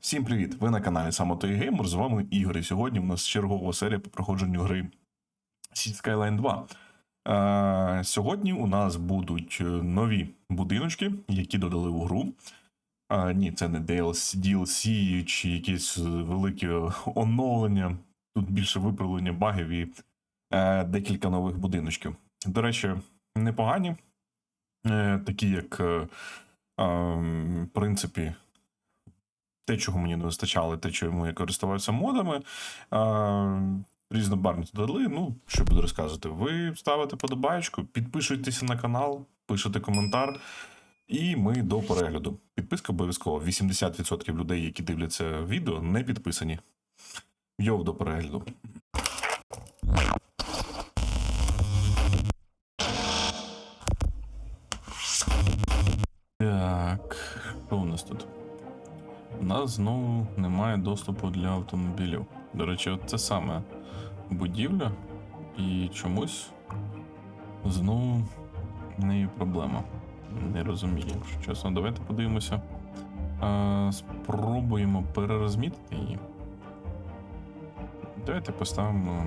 Всім привіт! Ви на каналі Самотої Геймер. З вами Ігор. І сьогодні в нас чергова серія по проходженню гри Sea Skyline 2. Е, сьогодні у нас будуть е, нові будиночки, які додали в гру. Е, ні, це не DLC, DLC чи якісь великі оновлення. Тут більше виправлення багів і е, декілька нових будиночків. До речі, непогані, е, такі як, е, е, в принципі, те, чого мені не вистачало, те, чому я користувався модами. А, різнобарвні додали. Ну, що буду розказувати. Ви ставите подобаєчку, підпишуйтеся на канал, пишете коментар, і ми до перегляду. Підписка обов'язково. 80% людей, які дивляться відео, не підписані. Йов до перегляду. Знову немає доступу для автомобілів. До речі, от це саме будівля, і чомусь знову в неї проблема. Не розумію, якщо чесно. Давайте подивимося. А, спробуємо перерозмітити її. Давайте поставимо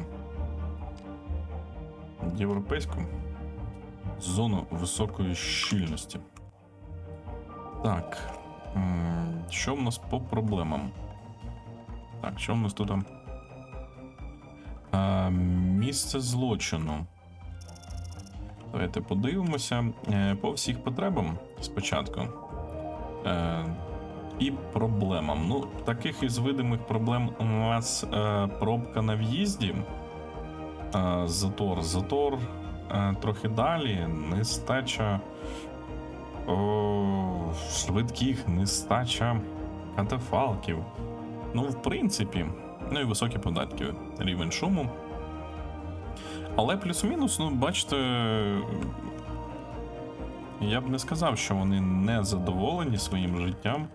європейську зону високої щільності. Так. Що в нас по проблемам? Так, що в нас тут? Місце злочину. Давайте подивимося Е, по всіх потребам спочатку. Е, і проблемам. Ну, таких із видимих проблем у нас е, пробка на в'їзді. Затор. Затор трохи далі. Нестача о, швидких, нестача катафалків. Ну, в принципі, ну і високі податки, рівень шуму. Але плюс-мінус, ну, бачите, я б не сказав, що вони не задоволені своїм життям.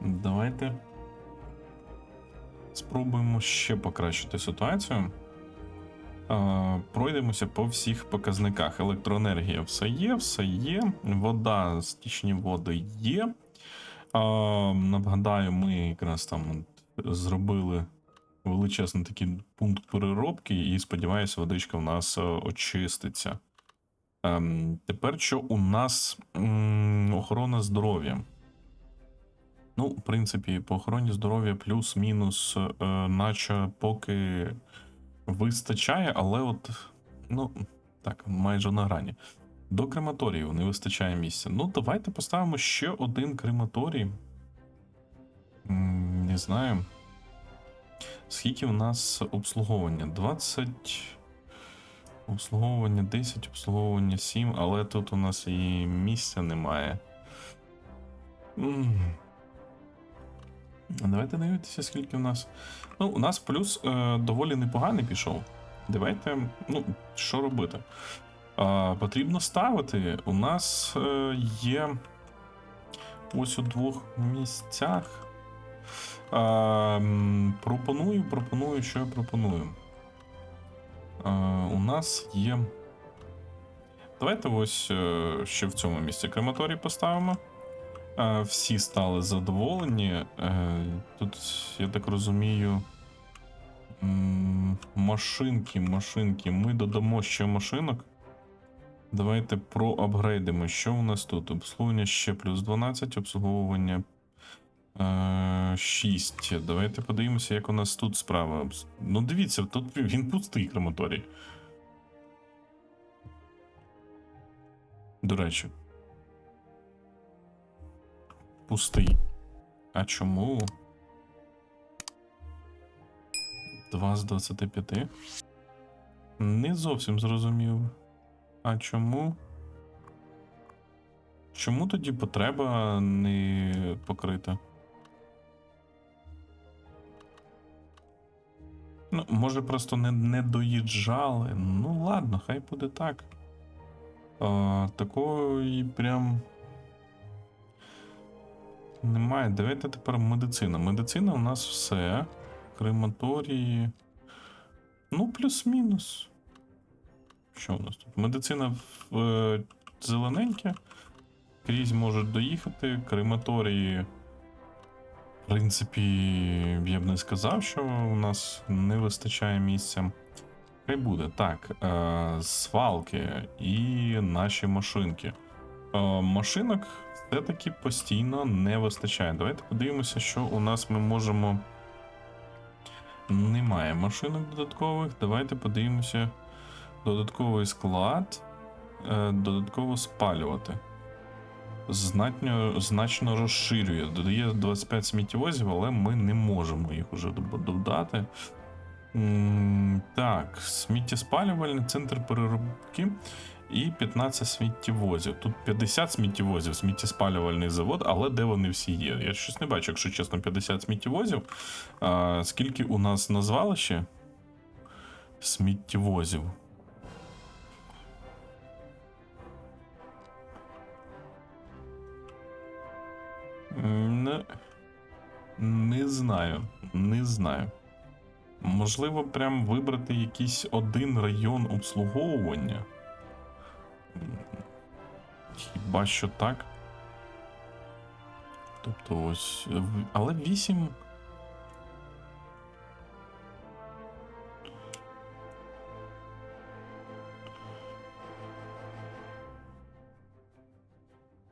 Давайте спробуємо ще покращити ситуацію. Пройдемося по всіх показниках. Електроенергія все є, все є. Вода, стічні води є. Нагадаю, ми якраз там зробили величезний такий пункт переробки, і сподіваюся, водичка в нас е, очиститься. Ем, Тепер що у нас охорона здоров'я. Ну, в принципі, по охороні здоров'я плюс-мінус, е, наче поки вистачає, але от, ну, так, майже на грані. До крематорію не вистачає місця. Ну, давайте поставимо ще один крематорій. Не знаю. Скільки у нас обслуговування? 20. Обслуговування 10, обслуговування 7, але тут у нас і місця немає. Давайте дивитися, скільки в нас. Ну, у нас плюс е, доволі непоганий пішов. Давайте, ну, що робити? Е, потрібно ставити. У нас е, є ось у двох місцях. Е, пропоную, пропоную, що я пропоную. Е, у нас є. Давайте ось е, ще в цьому місці крематорій поставимо. Е, Всі стали задоволені. Е, Тут, я так розумію. Машинки, машинки. Ми додамо ще машинок. Давайте проапгрейдимо. Що у нас тут? Обслуговування ще плюс 12, обслуговування е, 6. Давайте подивимося, як у нас тут справа. Ну, дивіться, тут він пустий крематорій. До речі. Пустий. А чому? 2 з 25? Не зовсім зрозумів. А чому? Чому тоді потреба не покрита? Ну, може, просто не, не доїжджали. Ну, ладно, хай буде так. А, такої прям. Немає. Давайте тепер медицина. Медицина у нас все. Крематорії. Ну, плюс-мінус. Що у нас тут? Медицина в е, зелененьке. Крізь можуть доїхати. Крематорії В принципі, я б не сказав, що у нас не вистачає місця. Хай буде. Так, е, свалки і наші машинки. Е, машинок все-таки постійно не вистачає. Давайте подивимося, що у нас ми можемо. Немає машинок додаткових. Давайте подивимося. Додатковий склад. Е, додатково спалювати. Значно, значно розширює. Додає 25 сміттєвозів, але ми не можемо їх уже додати. Так, сміттєспалювальний центр переробки і 15 сміттєвозів. Тут 50 сміттєвозів, сміттєспалювальний завод, але де вони всі є? Я щось не бачу, якщо чесно, 50 сміттєвозів. А, скільки у нас на звалищі сміттєвозів? Не, не знаю. Не знаю. Можливо, прям вибрати якийсь один район обслуговування. Хіба що так. Тобто ось. Але 8.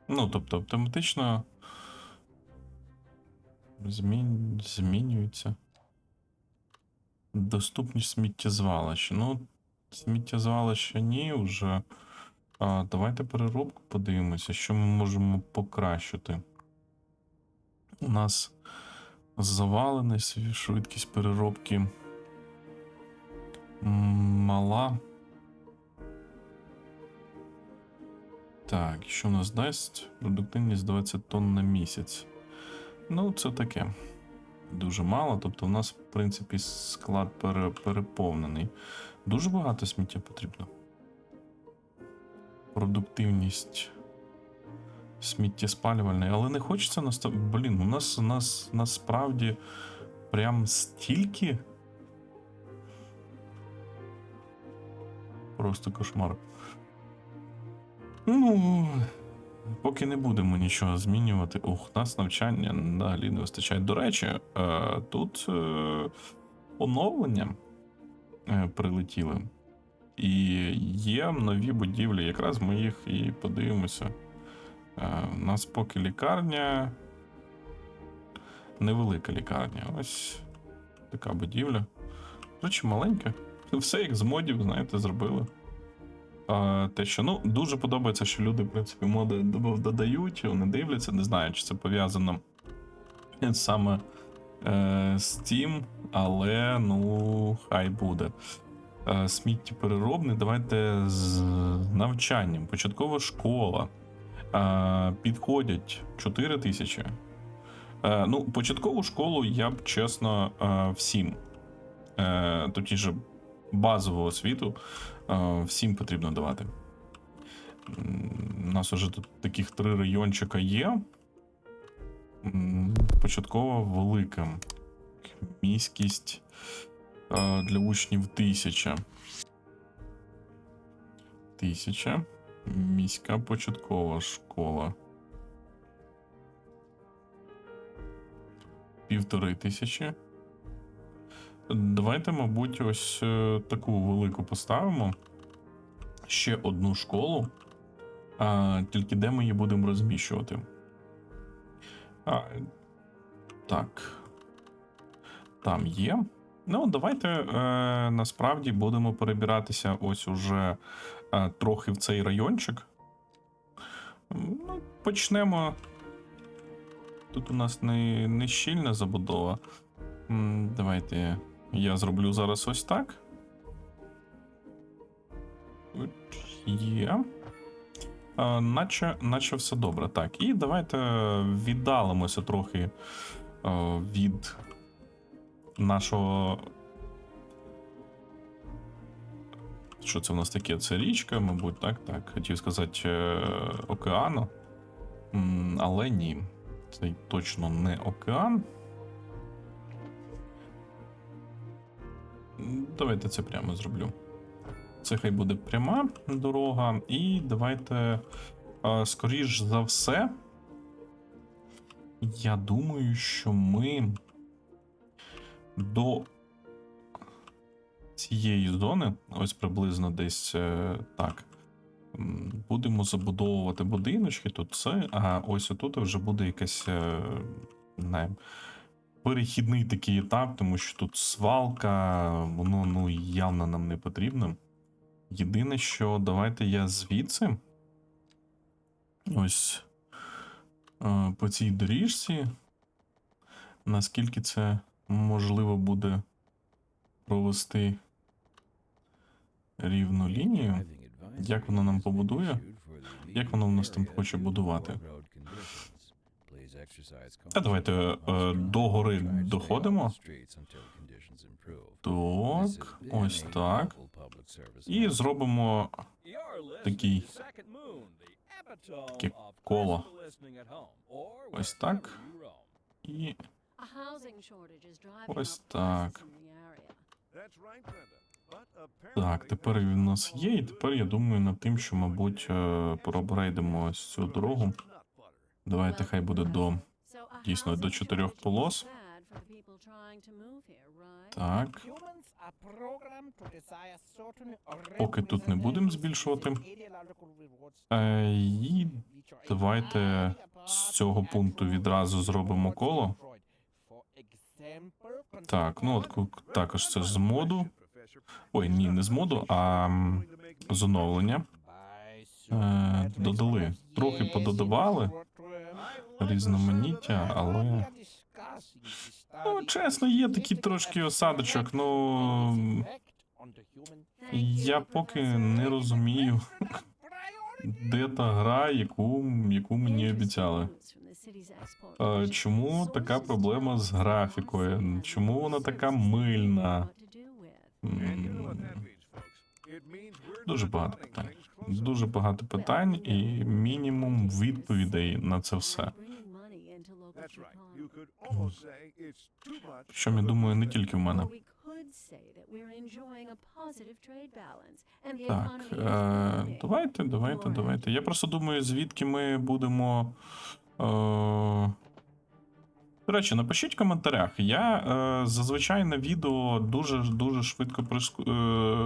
Ну, тобто, автоматично змін... змінюється. Доступність сміттєзвалища. Ну, сміттєзвалища ні, вже. А, давайте переробку подивимося, що ми можемо покращити. У нас заваленість, швидкість переробки мала. Так, що в нас дасть? Продуктивність 20 тонн на місяць. Ну, це таке. Дуже мало. Тобто, в нас, в принципі, склад пере, переповнений. Дуже багато сміття потрібно. Продуктивність сміттєспалювальної, але не хочеться настав... Блін, у нас, у нас насправді прям стільки. Просто кошмар. Ну, поки не будемо нічого змінювати. Ух, нас навчання взагалі не вистачає. До речі, е, тут е, оновлення е, прилетіли. І є нові будівлі, якраз ми їх і подивимося. У нас поки лікарня. Невелика лікарня. Ось така будівля. Речі, маленька. Все як з модів, знаєте, зробили. Те, що ну, дуже подобається, що люди, в принципі, моди додають, вони дивляться, не знаю, чи це пов'язано саме е, з тим, але ну, хай буде. Е, сміттєпереробний, давайте з навчанням. Початкова школа. Е, підходять 4 тисячі. Е, ну, початкову школу я б чесно е, всім. Е, точніше, базову освіту е, всім потрібно давати. У нас уже тут таких три райончика є. М, Початкова велика. Міськість е, для учнів тисяча. Тисяча. Міська початкова школа. Півтори тисячі. Давайте, мабуть, ось е, таку велику поставимо. Ще одну школу. А, тільки де ми її будемо розміщувати. А, так. Там є. Ну, давайте е, насправді будемо перебиратися ось уже е, трохи в цей райончик. Ну, почнемо. Тут у нас не, не щільна забудова. Давайте я зроблю зараз ось так. Є. А, наче, наче все добре. Так, і давайте віддалимося трохи е, від нашого. Що це в нас таке? Це річка, мабуть, так? Так, хотів сказати е, океану. Але ні. Це точно не океан. Давайте це прямо зроблю. Це хай буде пряма дорога. І давайте, скоріш за все, Я думаю, що ми до цієї зони, ось приблизно десь е, так. Будемо забудовувати будиночки, тут це, а ось отут вже буде якась е, не перехідний такий етап, тому що тут свалка, воно ну явно нам не потрібно. Єдине, що давайте я звідси. Ось е, по цій доріжці. Наскільки це можливо буде провести рівну лінію? Як воно нам побудує? Як воно в нас там хоче будувати? Та давайте е, до гори доходимо. Так, ось так. І зробимо такий таке коло. Ось так. І Ось так. так, тепер він у нас є, і тепер я думаю над тим, що, мабуть, е, пробрейдемо ось цю дорогу. Давайте хай буде до. дійсно до чотирьох полос. Так. Поки тут не будемо збільшувати. Е, і давайте з цього пункту відразу зробимо коло. Так, ну от також це з моду. Ой, ні, не з моду, а з оновлення. Е, додали. Трохи пододавали різноманіття, але. Ну, чесно, є такий трошки осадочок, ну. Я поки не розумію, де та гра, яку, яку мені обіцяли. Чому така проблема з графікою? Чому вона така мильна? Дуже багато питань. Дуже багато питань і мінімум відповідей на це все. Що я думаю, не тільки в мене. Так, е, давайте, давайте, давайте. Я просто думаю, звідки ми будемо. Е, до речі, напишіть в коментарях. Я е, зазвичай на відео дуже дуже швидко пришку, е,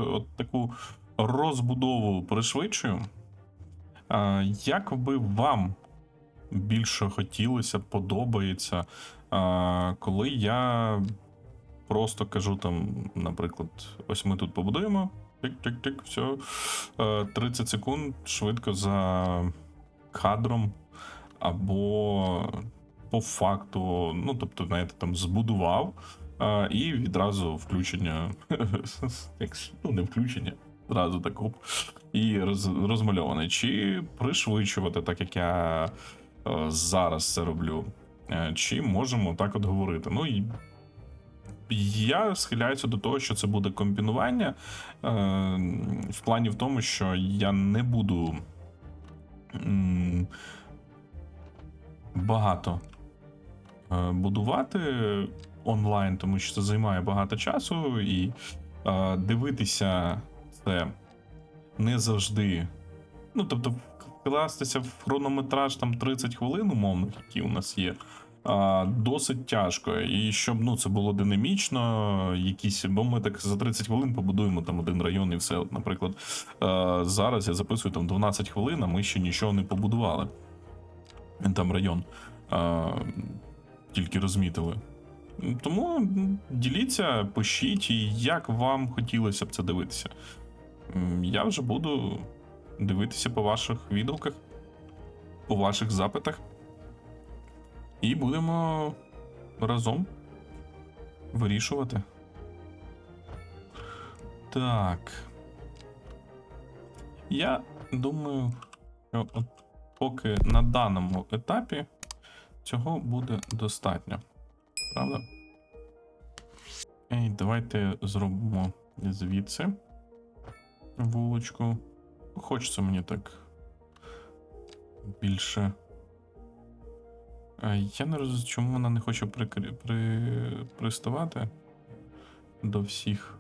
от таку розбудову пришвидшую. Як би вам більше хотілося, подобається, коли я просто кажу там, наприклад, ось ми тут побудуємо. Тик-тик-тик, все. Е, 30 секунд швидко за кадром, або по факту, ну, тобто, знаєте, там збудував, і відразу включення. ну, не включення, зразу так оп, і роз, розмальований. Чи пришвидшувати, так як я е, зараз це роблю. Е, Чи можемо так от говорити? Ну і я схиляюся до того, що це буде комбінування е, в плані в тому, що я не буду м, багато е, будувати онлайн, тому що це займає багато часу, і е, дивитися це не завжди. Ну, тобто, вкластися в хронометраж там 30 хвилин, умовно, які у нас є. А, досить тяжко. І щоб ну, це було динамічно, якісь, бо ми так за 30 хвилин побудуємо там один район і все. От, наприклад, е, зараз я записую там 12 хвилин, а ми ще нічого не побудували. Там район. Е, тільки розмітили. Тому діліться, пишіть, як вам хотілося б це дивитися. Я вже буду дивитися по ваших відгуках, по ваших запитах. І будемо разом вирішувати. Так. Я думаю, що от поки на даному етапі цього буде достатньо. Правда? Ей, давайте зробимо звідси вулочку. Хочеться мені так більше. Е, Я не розумію, чому вона не хоче прикрі... при... приставати до всіх.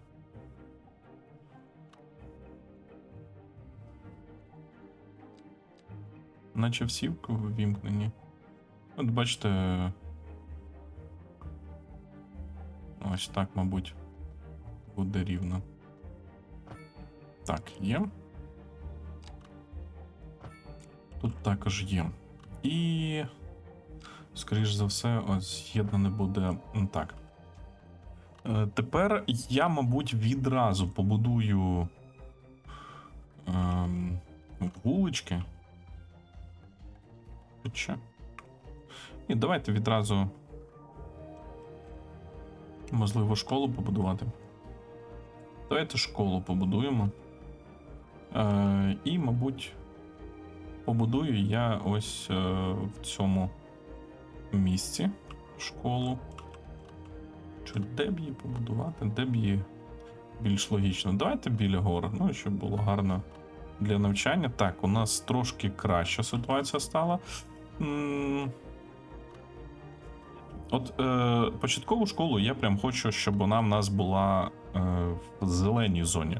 Наче всі вімкнені. От бачите. Ось так, мабуть, буде рівно. Так, є. Тут також є. І. Скоріш за все, ось з'єднане буде так. Е, Тепер я, мабуть, відразу побудую ем, вулички. Хоча. І давайте відразу. Можливо, школу побудувати. Давайте школу побудуємо. Е, і, мабуть, побудую я ось е, в цьому місці школу. Чи де б її побудувати? Де б її більш логічно? Давайте біля гор, ну, щоб було гарно для навчання. Так, у нас трошки краща ситуація стала. От е, початкову школу я прям хочу, щоб вона в нас була е, в зеленій зоні.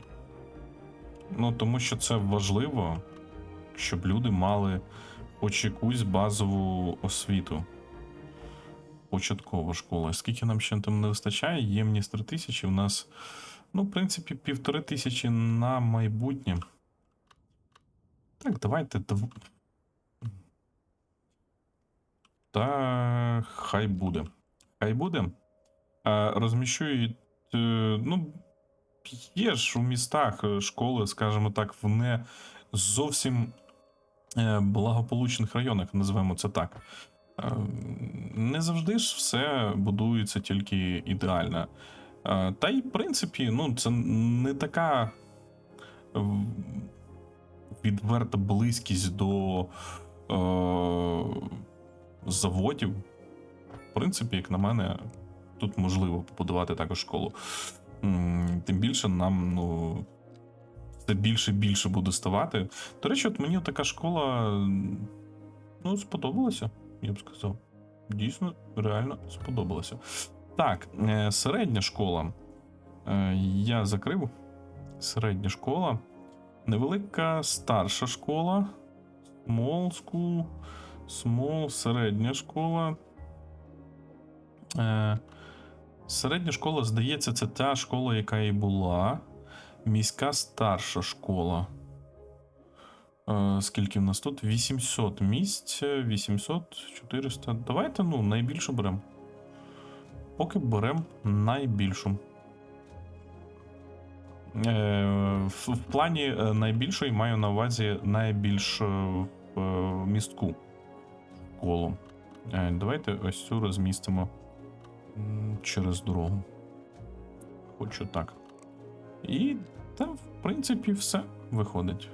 Ну, тому що це важливо, щоб люди мали хоч якусь базову освіту. Початкова школа. Скільки нам ще там не вистачає? Ємність 3 тисячі. У нас, ну, в принципі, півтори тисячі на майбутнє. Так, давайте. Та хай буде. Хай буде. А, розміщу е, ну, є ж у містах е, школи, скажімо так, в не зовсім е, благополучних районах, називаємо це так. Е, Не завжди ж все будується тільки ідеально. Та й, в принципі, ну, це не така відверта близькість до е, заводів. В принципі, як на мене, тут можливо побудувати також школу. Тим більше нам, ну. Це більше більше буде ставати. До речі, от мені така школа ну, сподобалася, я б сказав. Дійсно, реально сподобалося. Так, е, середня школа. Е, Я закрив. Середня школа. Невелика старша школа. Small school. Small, середня школа. Середня школа, здається, це та школа, яка і була. Міська старша школа. Е, Скільки в нас тут? 800 місць, 800, 400. Давайте, ну, найбільшу беремо. Поки беремо найбільшу. Е, в, в плані е, найбільшої маю на увазі найбільш е, е, містку колу. Е, Давайте ось цю розмістимо через дорогу. Хочу так. І та, в принципі, все виходить.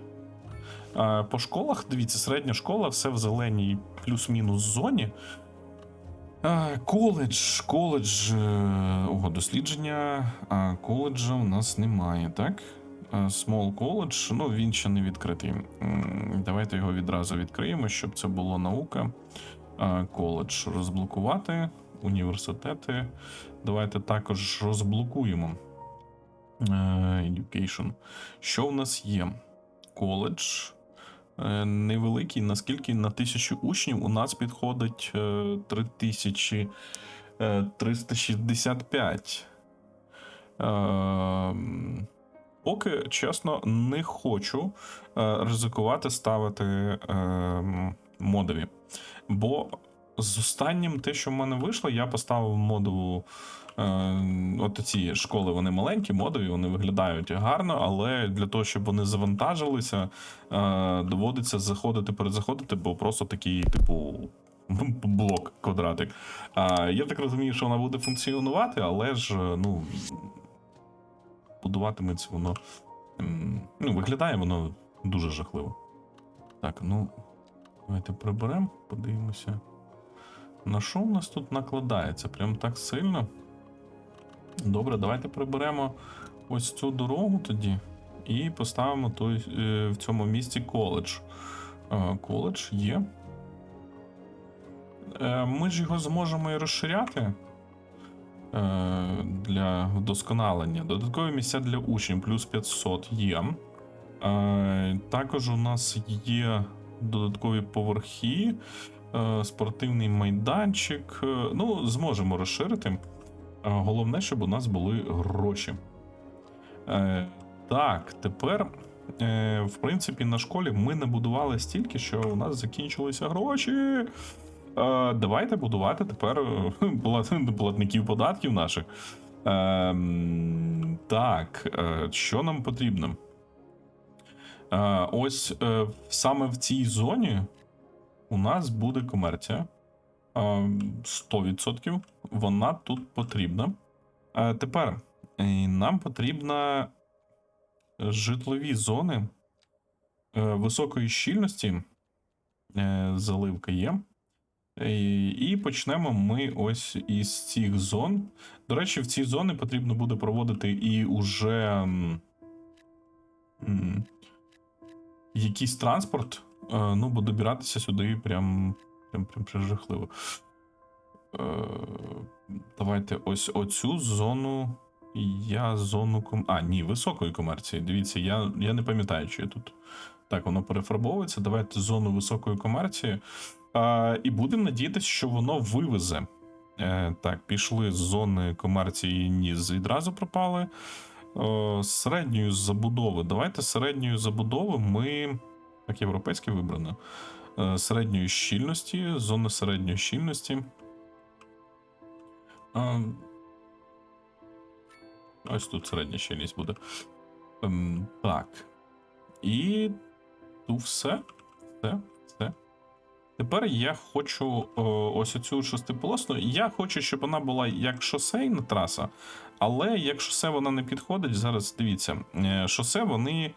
По школах, дивіться, середня школа, все в зеленій плюс-мінус зоні. Коледж, коледж, е, ого, дослідження. Коледжа у нас немає, так? Small College, ну він ще не відкритий. Давайте його відразу відкриємо, щоб це було наука. Коледж розблокувати, університети. Давайте також розблокуємо. Е, Education. Що в нас є? Коледж. Е, Невеликий, наскільки на тисячу учнів у нас підходить е, 3365. Е, Поки, чесно, не хочу ризикувати ставити модові. Бо з останнім те, що в мене вийшло, я поставив модову. Е, от ці школи вони маленькі, модові, вони виглядають гарно, але для того, щоб вони завантажилися, е, доводиться заходити, перезаходити, бо просто такий, типу, блок, квадратик. Я так розумію, що вона буде функціонувати, але ж, е, ну, будуватиметься воно. Ну, виглядає воно дуже жахливо. Так, ну, давайте приберемо, подивимося. На що в нас тут накладається? Прям так сильно. Добре, давайте приберемо ось цю дорогу тоді і поставимо той, е, в цьому місці коледж. Е, Коледж є. Е, Ми ж його зможемо і розширяти для вдосконалення. Додаткові місця для учнів плюс 500 є. Також у нас є додаткові поверхи. Е, спортивний майданчик. Е, ну, зможемо розширити. Е, головне, щоб у нас були гроші. Так, тепер, в принципі, на школі ми набудували стільки, що у нас закінчилися гроші. Давайте будувати тепер платників податків наших. Так, що нам потрібно? Ось саме в цій зоні у нас буде комерція. Е, 100%. Вона тут потрібна. Тепер е, нам потрібна житлові зони е, високої щільності. Е, заливка є. І почнемо ми ось із цих зон. До речі, в ці зони потрібно буде проводити і уже якийсь транспорт. Е, Ну, бо добиратися сюди прям, прям, прям, прям жахливо. Е, Давайте ось оцю зону. Я зону ком... А, ні, високої комерції. Дивіться, я, я не пам'ятаю, чи я тут. Так, воно перефарбовується. Давайте зону високої комерції. А, і будемо надіятися, що воно вивезе. Е, так, пішли з зони комерції, ні, відразу пропали. Е, середньої забудови. Давайте середньої забудови ми. Так, європейське вибрано. Е, середньої щільності, зони середньої щільності. Е, ось тут середня щільність буде. Ем, так. І тут все. Все, все. Тепер я хочу е, ось оцю шестиполосну. Я хочу, щоб вона була як шосейна траса, але як шосе вона не підходить, зараз дивіться, е, шосе вони.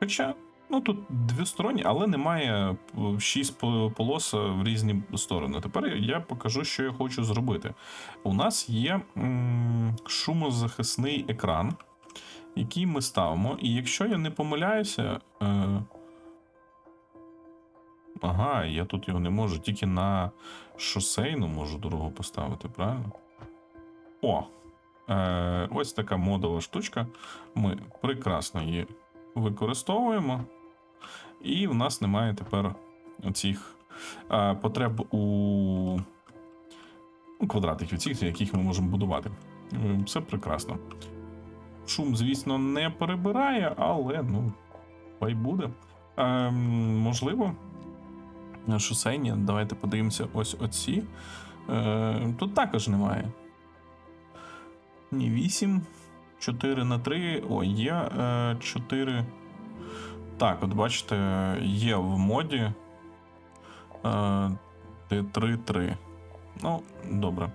Хоча, ну тут двосторонні, але немає е, шість по- полос в різні сторони. Тепер я покажу, що я хочу зробити. У нас є шумозахисний екран, який ми ставимо. І якщо я не помиляюся. Е, Ага, я тут його не можу, тільки на шосейну можу дорогу поставити, правильно? О! Е, ось така модова штучка. Ми прекрасно її використовуємо. І в нас немає тепер оцих потреб у ну, квадратних відсік, яких ми можемо будувати. Е, Все прекрасно. Шум, звісно, не перебирає, але ну, хай буде. Е, можливо, шосейні. Давайте подивимося ось оці. Е, тут також немає. Ні, 8, 4 на 3. О, є е, 4. Так, от бачите, є в моді. Е, 3-3. Ну, добре.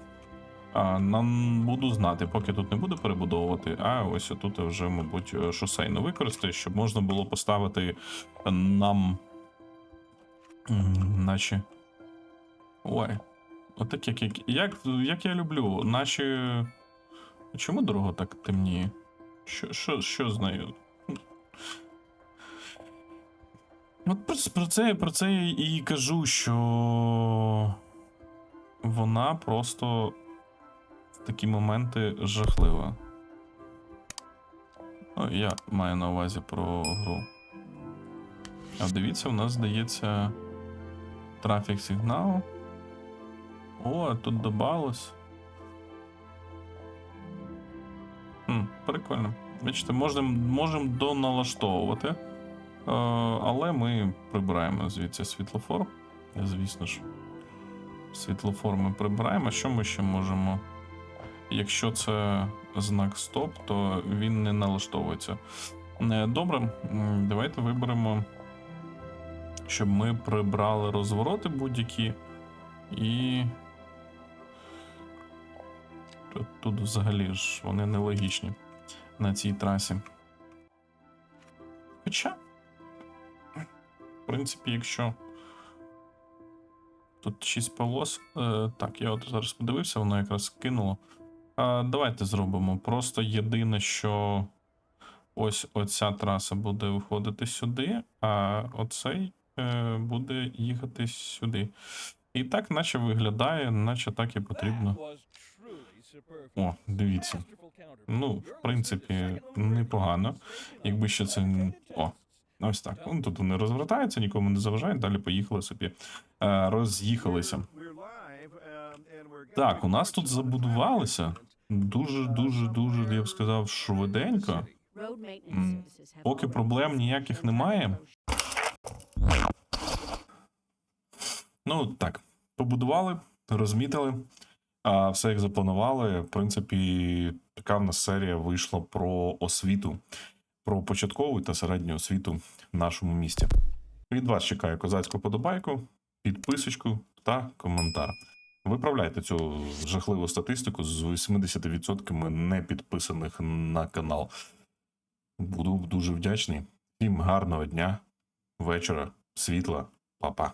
А, нам буду знати, поки тут не буду перебудовувати, а ось тут вже, мабуть, шосейно використаю, щоб можна було поставити нам. Наші. Ой. Отак, як, як, як, як я люблю, наші. Чому дорога так темніє? Що, що, що з нею? От про, це, про це я і кажу, що вона просто в такі моменти жахлива. Ну, я маю на увазі про гру. А дивіться, у нас здається трафік сигнал. О, тут добавилось. Хм, прикольно. Бачите, можемо можем доналаштовувати. Е, але ми прибираємо звідси світлофор. Звісно ж. Світлофор ми прибираємо. Що ми ще можемо? Якщо це знак стоп, то він не налаштовується. Е, Добре, давайте виберемо, щоб ми прибрали розвороти будь-які. І. Тут, тут взагалі ж вони нелогічні на цій трасі. Хоча, в принципі, якщо тут 6 полос. Е, так, я от зараз подивився, воно якраз кинуло. Е, давайте зробимо. Просто єдине, що ось оця траса буде виходити сюди, а оцей е, буде їхати сюди. І так, наче виглядає, наче так і потрібно. О, дивіться. Ну, в принципі, непогано. Якби ще це. О, Ось так. Ну, тут вони розвертаються, нікому не заважають, далі поїхали собі. Е, роз'їхалися. Так, у нас тут забудувалися. Дуже, дуже, дуже, я б сказав, швиденько. Поки проблем ніяких немає. Ну так, побудували, розмітили. Все як запланували. В принципі, така в нас серія вийшла про освіту, про початкову та середню освіту в нашому місті. Від вас чекаю козацьку подобайку, підписочку та коментар. Виправляйте цю жахливу статистику з 80% не підписаних на канал. Буду дуже вдячний. Всім гарного дня, вечора, світла, па-па.